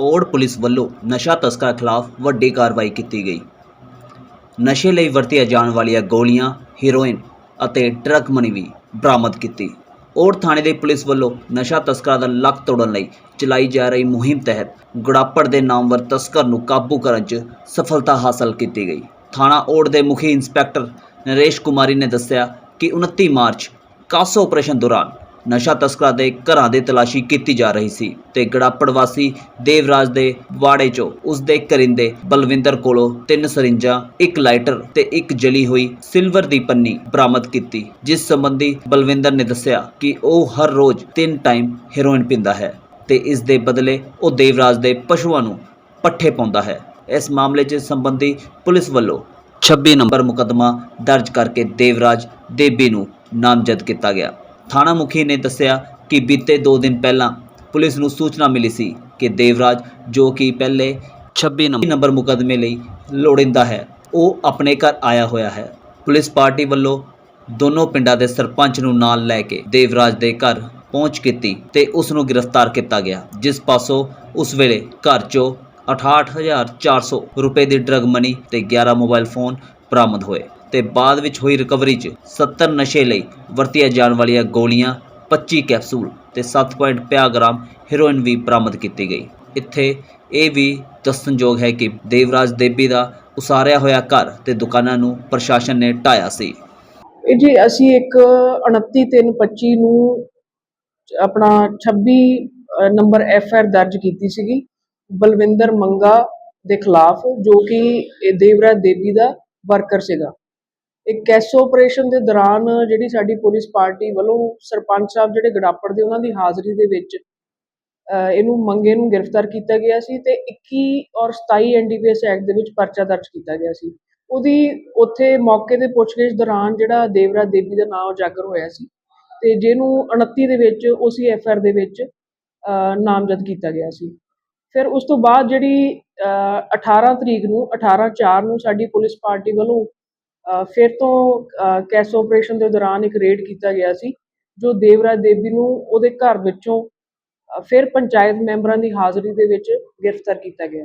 ਔੜ police ਵੱਲੋਂ ਨਸ਼ਾ ਤਸਕਰਾਂ ਖਿਲਾਫ ਵੱਡੀ ਕਾਰਵਾਈ ਕੀਤੀ ਗਈ। ਨਸ਼ੇ ਲਈ ਵਰਤੀਆਂ ਜਾਣ ਵਾਲੀਆਂ ਗੋਲੀਆਂ, ਹੀਰੋਇਨ ਅਤੇ ਡਰੱਗ ਮਨੀ ਵੀ ਬਰਾਮਦ ਕੀਤੀ। ਔੜ ਥਾਣੇ ਦੇ ਪੁਲਿਸ ਵੱਲੋਂ ਨਸ਼ਾ ਤਸਕਰਾਂ ਦਾ ਲੱਕ ਤੋੜਨ ਲਈ ਚਲਾਈ ਜਾ ਰਹੀ ਮੁਹਿੰਮ ਤਹਿਤ ਗੁੜਾਪੜ ਦੇ ਨਾਮਵਰ ਤਸਕਰ ਨੂੰ ਕਾਬੂ ਕਰਨ 'ਚ ਸਫਲਤਾ ਹਾਸਲ ਕੀਤੀ ਗਈ। ਥਾਣਾ ਔੜ ਦੇ ਮੁਖੀ ਇੰਸਪੈਕਟਰ ਨਰੇਸ਼ ਕੁਮਾਰੀ ਨੇ ਦੱਸਿਆ ਕਿ 29 ਮਾਰਚ ਕਾਸੋ ਆਪਰੇਸ਼ਨ ਦੌਰਾਨ ਨਸ਼ਾ ਤਸਕਰਾਂ ਦੇ ਘਰਾਂ ਦੇ ਤਲਾਸ਼ੀ ਕੀਤੀ ਜਾ ਰਹੀ ਸੀ ਤੇ ਗੜਾਪੜ ਵਾਸੀ ਦੇਵਰਾਜ ਦੇ ਵਾੜੇ 'ਚੋਂ ਉਸ ਦੇ ਕਰਿੰਦੇ ਬਲਵਿੰਦਰ ਕੋਲੋਂ ਤਿੰਨ ਸਰਿੰਜਾਂ, ਇੱਕ ਲਾਈਟਰ ਤੇ ਇੱਕ ਜਲੀ ਹੋਈ ਸਿਲਵਰ ਦੀ ਪੰਨੀ ਬਰਾਮਦ ਕੀਤੀ, ਜਿਸ ਸੰਬੰਧੀ ਬਲਵਿੰਦਰ ਨੇ ਦੱਸਿਆ ਕਿ ਉਹ ਹਰ ਰੋਜ਼ ਤਿੰਨ ਟਾਈਮ ਹੈਰੋਇਨ ਪੀਂਦਾ ਹੈ ਤੇ ਇਸ ਦੇ ਬਦਲੇ ਉਹ ਦੇਵਰਾਜ ਦੇ ਪਸ਼ੂਆਂ ਨੂੰ ਪੱਠੇ ਪਾਉਂਦਾ ਹੈ। ਇਸ ਮਾਮਲੇ 'ਚ ਸੰਬੰਧੀ ਪੁਲਿਸ ਵੱਲੋਂ 26 ਨੰਬਰ ਮੁਕੱਦਮਾ ਦਰਜ ਕਰਕੇ ਦੇਵਰਾਜ, ਦੇਬੀ ਨੂੰ ਨਾਮਜ਼ਦ ਕੀਤਾ ਗਿਆ। ਥਾਣਾ ਮੁਖੀ ਨੇ ਦੱਸਿਆ ਕਿ ਬੀਤੇ 2 ਦਿਨ ਪਹਿਲਾਂ ਪੁਲਿਸ ਨੂੰ ਸੂਚਨਾ ਮਿਲੀ ਸੀ ਕਿ ਦੇਵਰਾਜ, ਜੋ ਕਿ ਪਹਿਲੇ 26 ਨੰਬਰ ਨੰਬਰ ਮੁਕੱਦਮੇ ਲਈ ਲੋੜਿੰਦਾ ਹੈ, ਉਹ ਆਪਣੇ ਘਰ ਆਇਆ ਹੋਇਆ ਹੈ। ਪੁਲਿਸ ਪਾਰਟੀ ਵੱਲੋਂ ਦੋਨੋਂ ਪਿੰਡਾਂ ਦੇ ਸਰਪੰਚ ਨੂੰ ਨਾਲ ਲੈ ਕੇ ਦੇਵਰਾਜ ਦੇ ਘਰ ਪਹੁੰਚ ਕੀਤੀ ਤੇ ਉਸ ਨੂੰ ਗ੍ਰਿਫਤਾਰ ਕੀਤਾ ਗਿਆ, ਜਿਸ ਪਾਸੋਂ ਉਸ ਵੇਲੇ ਘਰ 'ਚੋਂ 68400 ਰੁਪਏ ਦੀ ਡਰਗ ਮਨੀ ਤੇ 11 ਮੋਬਾਈਲ ਫੋਨ ਬਰਾਮਦ ਹੋਏ। ਤੇ ਬਾਅਦ ਵਿੱਚ ਹੋਈ ਰਿਕਵਰੀ 'ਚ 70 ਨਸ਼ੇ ਲਈ ਵਰਤੀਆਂ ਜਾਣ ਵਾਲੀਆਂ ਗੋਲੀਆਂ 25 ਕੈਪਸੂਲ ਤੇ 7.50 ਗ੍ਰਾਮ ਹੈਰੋਇਨ ਵੀ ਬਰਾਮਦ ਕੀਤੀ ਗਈ। ਇੱਥੇ ਇਹ ਵੀ ਦੱਸਣਯੋਗ ਹੈ ਕਿ ਦੇਵਰਾਜ ਦੇਵੀ ਦਾ ਉਸਾਰਿਆ ਹੋਇਆ ਘਰ ਤੇ ਦੁਕਾਨਾਂ ਨੂੰ ਪ੍ਰਸ਼ਾਸਨ ਨੇ ਢਾਇਆ ਸੀ। ਇਹ ਜੀ ਅਸੀਂ ਇੱਕ 29/3/25 ਨੂੰ ਆਪਣਾ 26 ਨੰਬਰ ਐਫ ਆਰ ਦਰਜ ਕੀਤੀ ਸੀਗੀ, ਬਲਵਿੰਦਰ ਮੰਗਾ ਦੇ ਖਿਲਾਫ, ਜੋ ਕਿ ਇਹ ਦੇਵਰਾਜ ਦੇਵੀ ਦਾ ਵਰਕਰ ਸੀਗਾ। ਇੱਕ ਕੈਸੋ ਆਪਰੇਸ਼ਨ ਦੇ ਦੌਰਾਨ ਜਿਹੜੀ ਸਾਡੀ ਪੁਲਿਸ ਪਾਰਟੀ ਵੱਲੋਂ ਸਰਪੰਚ ਸਾਹਿਬ ਜਿਹੜੇ ਗੜਾਪੜ ਦੇ ਉਹਨਾਂ ਦੀ ਹਾਜ਼ਰੀ ਦੇ ਵਿੱਚ ਇਹਨੂੰ ਮੰਗੇ ਨੂੰ ਗ੍ਰਿਫਤਾਰ ਕੀਤਾ ਗਿਆ ਸੀ ਤੇ 21 ਔਰ 27 ਐਨਡੀਪੀਐਸ ਐਕਟ ਦੇ ਵਿੱਚ ਪਰਚਾ ਦਰਜ ਕੀਤਾ ਗਿਆ ਸੀ। ਉਹਦੀ ਉੱਥੇ ਮੌਕੇ ਤੇ ਪੁੱਛਗਿੱਛ ਦੌਰਾਨ ਜਿਹੜਾ ਦੇਵਰਾਜ ਦੇਵੀ ਦਾ ਨਾਮ ਉਜਾਗਰ ਹੋਇਆ ਸੀ ਤੇ ਜਿਹਨੂੰ 29 ਦੇ ਵਿੱਚ ਉਸੇ ਐਫਆਰ ਦੇ ਵਿੱਚ ਨਾਮਜ਼ਦ ਕੀਤਾ ਗਿਆ ਸੀ। ਫਿਰ ਉਸ ਤੋਂ ਬਾਅਦ ਜਿਹੜੀ ਅ, 18 ਤਰੀਕ ਨੂੰ 18 4 ਨੂੰ ਸਾਡੀ ਪੁਲਿਸ ਪਾਰਟੀ ਵੱਲੋਂ ਫਿਰ ਤੋਂ ਕੈਸੋ ਆਪਰੇਸ਼ਨ ਦੇ ਦੌਰਾਨ ਇੱਕ ਰੇਡ ਕੀਤਾ ਗਿਆ ਸੀ ਜੋ ਦੇਵਰਾਜ ਦੇਵੀ ਨੂੰ ਉਹਦੇ ਘਰ ਵਿੱਚੋਂ ਫਿਰ ਪੰਚਾਇਤ ਮੈਂਬਰਾਂ ਦੀ ਹਾਜ਼ਰੀ ਦੇ ਵਿੱਚ ਗ੍ਰਿਫਤਾਰ ਕੀਤਾ ਗਿਆ।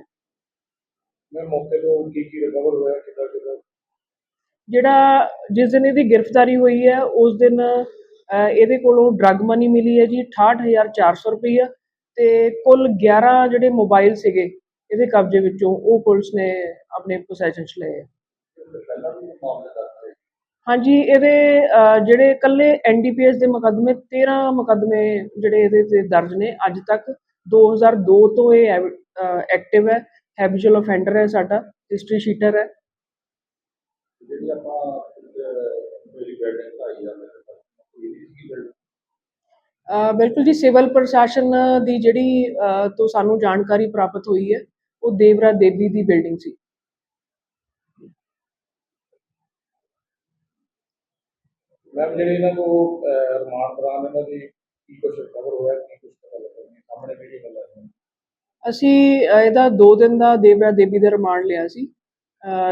ਮੈਂ ਮੌਕੇ ਤੋਂ ਕੀ ਕੀ ਰਿਕਵਰ ਹੋਇਆ ਕਿੱਦਾਂ ਕਿੱਦਾਂ? ਜਿਹੜਾ ਜਿਸ ਦਿਨ ਇਹਦੀ ਗ੍ਰਿਫਤਾਰੀ ਹੋਈ ਹੈ ਉਸ ਦਿਨ ਇਹਦੇ ਕੋਲੋਂ ਡਰੱਗ ਮਨੀ ਮਿਲੀ ਹੈ ਜੀ 68400 ਰੁਪਈਆ ਤੇ ਕੁੱਲ 11 ਜਿਹੜੇ ਮੋਬਾਈਲ ਸੀਗੇ ਇਹਦੇ ਕਬਜ਼ੇ ਵਿੱਚੋਂ ਉਹ ਪੁਲਿਸ ਨੇ ਆਪਣੇ ਪੋਸੈਸ਼ਨ 'ਚ ਲਏ ਹਾਂਜੀ ਇਹਦੇ ਜਿਹੜੇ ਇਕੱਲੇ ਐਨਡੀਪੀਐਸ ਦੇ ਮੁਕੱਦਮੇ 13 ਮੁਕੱਦਮੇ ਜਿਹੜੇ ਇਹਦੇ ਤੇ ਦਰਜ ਨੇ ਅੱਜ ਤੱਕ 2002 ਤੋਂ ਇਹ ਐਕਟਿਵ ਹੈ ਹੈਬਿਚੁਅਲ ਅਫੈਂਡਰ ਹੈ ਸਾਡਾ ਹਿਸਟਰੀ ਸ਼ੀਟਰ ਹੈ। ਜਿਹੜੀ ਆਪਾਂ ਮੇਰੀ ਆਈ ਆ ਬਿਲਕੁਲ ਜੀ ਸਿਵਲ ਪ੍ਰਸ਼ਾਸਨ ਦੀ ਜਿਹੜੀ ਤੋਂ ਸਾਨੂੰ ਜਾਣਕਾਰੀ ਪ੍ਰਾਪਤ ਹੋਈ ਹੈ ਉਹ ਦੇਵਰਾ ਦੇਵੀ ਦੀ ਬਿਲਡਿੰਗ ਸੀ। ਮੈਂ ਜਿਹੜੇ ਇਹਨਾਂ ਨੂੰ ਰਿਮਾਂਡ ਦੌਰਾਨ ਇਹਨਾਂ ਦੀ ਕੀ ਕੁਝ ਰਿਕਵਰ ਹੋਇਆ ਕੀ ਕੁਝ ਪਤਾ ਲੱਗਾ ਸਾਹਮਣੇ ਵੀਡੀਓ ਗੱਲਾਂ ਨੇ ਅਸੀਂ ਇਹਦਾ 2 ਦਿਨ ਦਾ ਦੇਵਰਾ ਦੇਵੀ ਦਾ ਰਿਮਾਂਡ ਲਿਆ ਸੀ।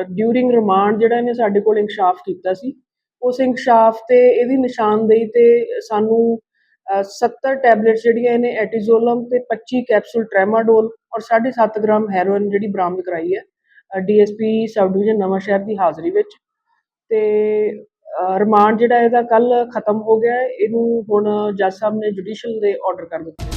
ਡਿਊਰਿੰਗ ਰਿਮਾਂਡ ਜਿਹੜਾ ਇਹਨੇ ਸਾਡੇ ਕੋਲ ਇਨਕਸ਼ਾਫ ਕੀਤਾ ਸੀ ਉਸ ਇਨਕਸ਼ਾਫ ਤੇ ਇਹਦੀ ਨਿਸ਼ਾਨਦੇਹੀ ਤੇ ਸਾਨੂੰ ਅ, 70 ਟੈਬਲੇਟਸ ਜਿਹੜੀਆਂ ਇਹਨੇ ਐਟੀਜ਼ੋਲਮ ਤੇ 25 ਕੈਪਸੂਲ ਟ੍ਰੈਮਾਡੋਲ ਔਰ 7.5 ਗ੍ਰਾਮ ਹੈਰੋਇਨ ਜਿਹੜੀ ਬਰਾਮਦ ਕਰਾਈ ਹੈ ਡੀਐਸਪੀ ਸਬ ਡਿਵੀਜ਼ਨ ਨਵਾਂ ਸ਼ਹਿਰ ਦੀ ਹਾਜ਼ਰੀ ਵਿੱਚ। ਤੇ ਰਿਮਾਂਡ ਜਿਹੜਾ ਇਹਦਾ ਕੱਲ ਖਤਮ ਹੋ ਗਿਆ ਇਹਨੂੰ ਹੁਣ ਜੱਜ ਸਾਹਿਬ ਨੇ ਜੁਡੀਸ਼ੀਅਲ ਦੇ ਆਰਡਰ ਕਰ ਦਿੱਤਾ।